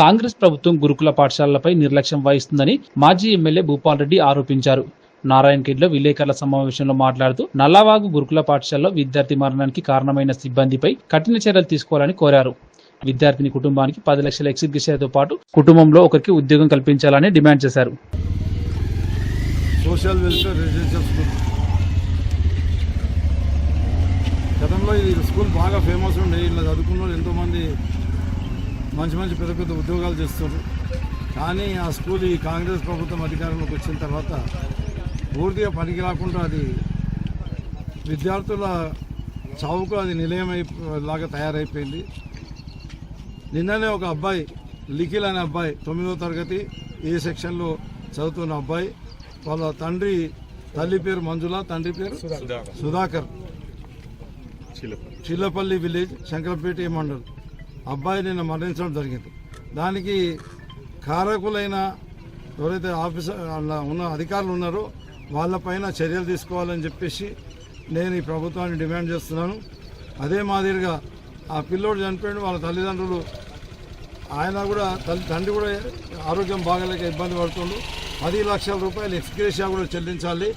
కాంగ్రెస్ ప్రభుత్వం గురుకుల పాఠశాలలపై నిర్లక్ష్యం వహిస్తుందని మాజీ ఎమ్మెల్యే భూపాల్ రెడ్డి ఆరోపించారు. నారాయణఖేడ్లో విలేకరుల సమావేశంలో మాట్లాడుతూ నల్లవాగు గురుకుల పాఠశాలలో విద్యార్థి మరణానికి కారణమైన సిబ్బందిపై కఠిన చర్యలు తీసుకోవాలని కోరారు. విద్యార్థిని కుటుంబానికి పది లక్షల ఎక్సిగ్రేషన్తో పాటు కుటుంబంలో ఒకరికి ఉద్యోగం కల్పించాలని డిమాండ్ చేశారు. Social welfare residential school. గతంలో ఈ స్కూల్ బాగా ఫేమస్ ఉండే ఇలా చదువుకున్న వాళ్ళు ఎంతోమంది మంచి మంచి పెద్ద పెద్ద ఉద్యోగాలు చేస్తున్నారు కానీ ఆ స్కూల్ ఈ కాంగ్రెస్ ప్రభుత్వం అధికారంలోకి వచ్చిన తర్వాత పూర్తిగా పనికి రాకుండా అది విద్యార్థుల చావుకు అది నిలయమై లాగా తయారైపోయింది. నిన్ననే ఒక అబ్బాయి లిఖిల్ అనే అబ్బాయి తొమ్మిదో తరగతి ఏ సెక్షన్లో చదువుతున్న అబ్బాయి వాళ్ళ తండ్రి తల్లి పేరు మంజుల తండ్రి పేరు సుధాకర్. చిల్లపల్లి విలేజ్ శంకరపేట మండల్? అబ్బాయి నిన్న మరణించడం జరిగింది. దానికి కారకులైన ఎవరైతే ఆఫీసర్ అలా ఉన్న అధికారులు ఉన్నారో వాళ్ళపైన చర్యలు తీసుకోవాలని చెప్పేసి నేను ఈ ప్రభుత్వాన్ని డిమాండ్ చేస్తున్నాను. అదే మాదిరిగా ఆ పిల్లోడు చనిపోయిన వాళ్ళ తల్లిదండ్రులు ఆయన కూడా తల్లి తండ్రి కూడా ఆరోగ్యం బాగలేక ఇబ్బంది పడుతుండు. పది లక్షల రూపాయలు ఎక్స్గ్రేషియా కూడా చెల్లించాలి.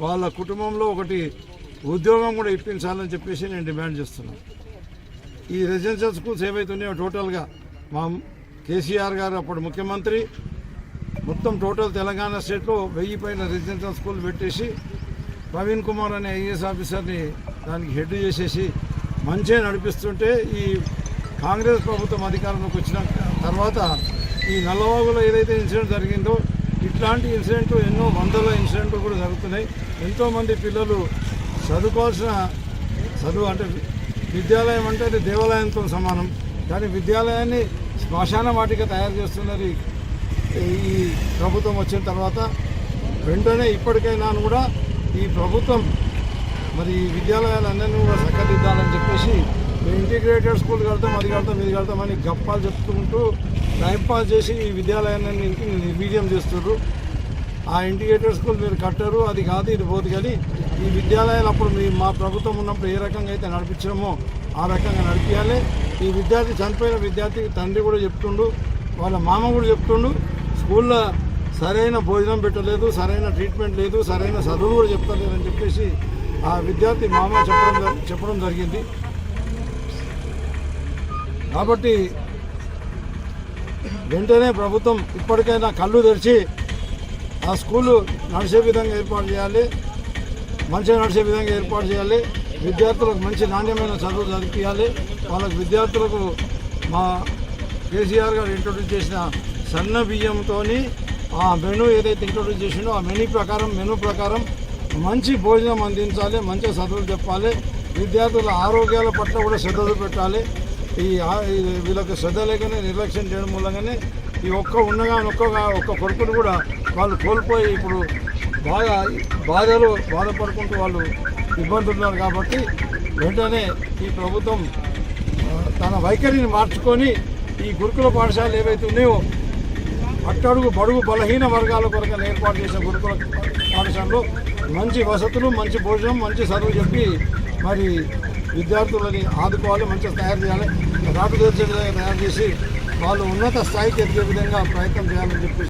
వాళ్ళ కుటుంబంలో ఒకటి ఉద్యోగం కూడా ఇప్పించాలని చెప్పేసి నేను డిమాండ్ చేస్తున్నాను. ఈ రెసిడెన్షియల్ స్కూల్స్ ఏవైతున్నాయో టోటల్గా మా కేసీఆర్ గారు అప్పుడు ముఖ్యమంత్రి మొత్తం టోటల్ తెలంగాణ స్టేట్లో వెయ్యి పైన రెసిడెన్షియల్ స్కూల్ పెట్టేసి ప్రవీణ్ కుమార్ అనే ఐఏఎస్ ఆఫీసర్ని దానికి హెడ్ చేసేసి మంచిగా నడిపిస్తుంటే ఈ కాంగ్రెస్ ప్రభుత్వం అధికారంలోకి వచ్చిన తర్వాత ఈ నల్లవాగులో ఏదైతే ఇన్సిడెంట్ జరిగిందో ఇట్లాంటి ఇన్సిడెంట్లు ఎన్నో వందల ఇన్సిడెంట్లు కూడా జరుగుతున్నాయి. ఎంతోమంది పిల్లలు చదువుకోవాల్సిన చదువు అంటే విద్యాలయం అంటే అది దేవాలయంతో సమానం. కానీ విద్యాలయాన్ని శ్మశాన వాటిక తయారు చేస్తున్నది ఈ ప్రభుత్వం వచ్చిన తర్వాత. వెంటనే ఇప్పటికైనా కూడా ఈ ప్రభుత్వం మరి ఈ విద్యాలయాలన్నీ కూడా సక్కదిద్దాలని చెప్పేసి మేము ఇంటిగ్రేటెడ్ స్కూల్ కడతాం అది కడతాం ఇది కడతామని గప్పాలు చెప్తుంటూ టైంపాస్ చేసి ఈ విద్యాలయాన్ని నిర్వీర్యం చేస్తున్నారు. ఆ ఇండికేటర్ స్కూల్ మీరు కట్టారు అది కాదు ఇది పోదు కానీ ఈ విద్యాలయాలు అప్పుడు మీ మా ప్రభుత్వం ఉన్నప్పుడు ఏ రకంగా అయితే నడిపించామో ఆ రకంగా నడిపించాలి ఈ విద్యార్థి చనిపోయిన విద్యార్థి తండ్రి కూడా చెప్తుండు వాళ్ళ మామ కూడా చెప్తుండు స్కూల్లో సరైన భోజనం పెట్టలేదు సరైన ట్రీట్మెంట్ లేదు సరైన చదువు కూడా చెప్తలేదు అని చెప్పేసి ఆ విద్యార్థి మామ చెప్పడం చెప్పడం జరిగింది. కాబట్టి వెంటనే ప్రభుత్వం ఇప్పటికైనా కళ్ళు తెరిచి ఆ స్కూలు నడిచే విధంగా ఏర్పాటు చేయాలి. మంచిగా నడిచే విధంగా ఏర్పాటు చేయాలి. విద్యార్థులకు మంచి నాణ్యమైన చదువు చదివించాలి వాళ్ళకు విద్యార్థులకు మా కేసీఆర్ గారు ఇంట్రొడ్యూస్ చేసిన సన్న బియ్యంతో ఆ మెనూ ఏదైతే ఇంట్రొడ్యూస్ చేసిండో ఆ మెనూ ప్రకారం మెనూ ప్రకారం మంచి భోజనం అందించాలి. మంచిగా చదువులు చెప్పాలి. విద్యార్థుల ఆరోగ్యాల పట్ల కూడా శ్రద్ధ పెట్టాలి. ఈ వీళ్ళకి శ్రద్ధ లేకనే నిర్లక్ష్యం చేయడం మూలంగానే ఈ ఒక్క ఉండగా ఒక్క ఒక్క కొడుకును కూడా వాళ్ళు కోల్పోయి ఇప్పుడు బాగా బాధలు బాధపడుకుంటూ వాళ్ళు ఇబ్బందులు ఉన్నారు కాబట్టి వెంటనే ఈ ప్రభుత్వం తన వైఖరిని మార్చుకొని ఈ గురుకుల పాఠశాలలు ఏవైతే ఉన్నాయో అట్టడుగు బడుగు బలహీన వర్గాల కొరకు ఏర్పాటు చేసిన గురుకుల పాఠశాలలో మంచి వసతులు మంచి భోజనం మంచి చదువు చెప్పి మరి విద్యార్థులని ఆదుకోవాలి మంచిగా తయారు చేయాలి రాటు తీర్చే విధంగా తయారు చేసి వాళ్ళు ఉన్నత స్థాయికి ఎదిగే విధంగా ప్రయత్నం చేయాలని చెప్పి